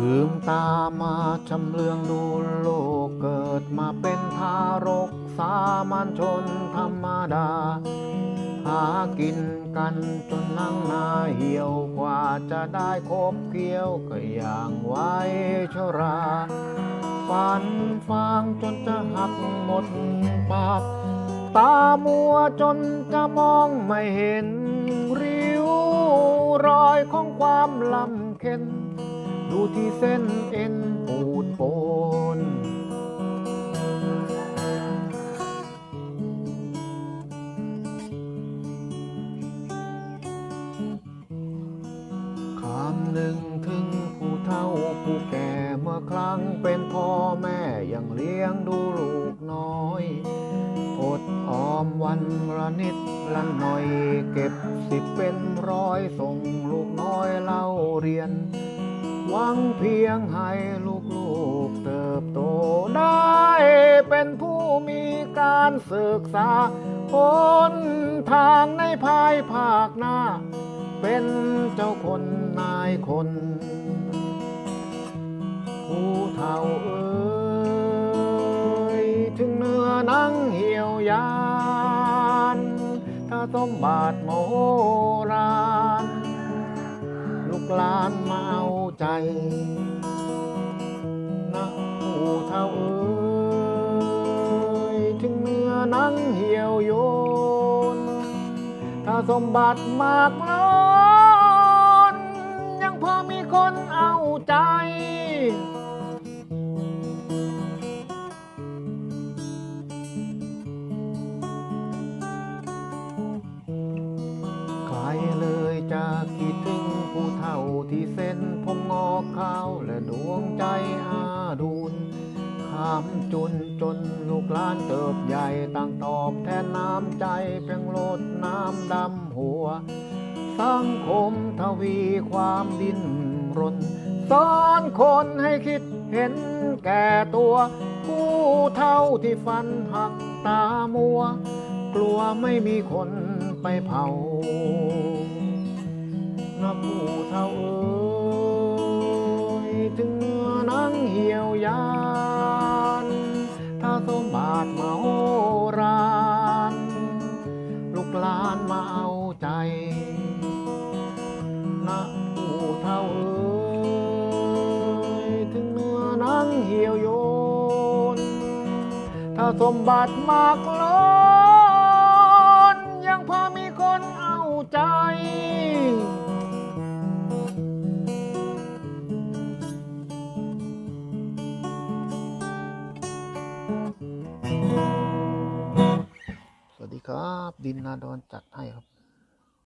ลืมตามาชำเลืองดูโลกเกิดมาเป็นทารกสามัญชนธรรมดา หากินกันจนนั่งนาเหี่ยวกว่าจะได้คบเคี้ยวก็อย่างไว้ชราฝันฟางจนจะหักหมดปากตามัวจนจะมองไม่เห็น ริ้วรอยของความลำเค็น ดูที่เส้นเอ็นปูดโปนคำหนึ่งถึงผู้เฒ่าผู้แก่เมื่อครั้งเป็นพ่อแม่ยังเลี้ยงดูลูกน้อยอดออมวันละนิดละหน่อยเก็บสิบเป็นร้อยส่งลูกน้อยเล่าเรียน หวังเพียงให้ลูกๆเติบโตได้ เป็นผู้มีการศึกษาคนทางในภายภาคหน้า เป็นเจ้าคนนายคน ผู้เฒ่าเอ่ยถึงเนื้อนังเหี่ยวยาน ถ้าสมบัติโมราน กลานมาเอาใจนะผู้เท่าเอ้ยถึงเนื้อนังเหี่ยวโยน ถ้าสมบัติมากล้นยังพอมีคนเอาใจ ที่เส้นผมงอกขาวและดวงใจอาดูนขามจุนจนลูกหลานเติบใหญ่ต่างตอบแทนน้ำใจเพียงลดน้ำดำหัว สังคมทวีความดิ้นรนสอนคนให้คิดเห็นแก่ตัวผู้เท่าที่ฟันหักตามัว กลัวไม่มีคนไปเผา นะผู้เท่าเอ้ยถึงเนื้อนังเหี่ยวยานถ้าสมบัติมาโหรานลูกหลานมาเอาใจนะผู้เท่าเอ้ยถึงเนื้อนังเหี่ยวโยน ถ้าสมบัติมากล้นยังพอมีคนเอาใจ สวัสดีครับ ดินนาดอนจัดให้ครับ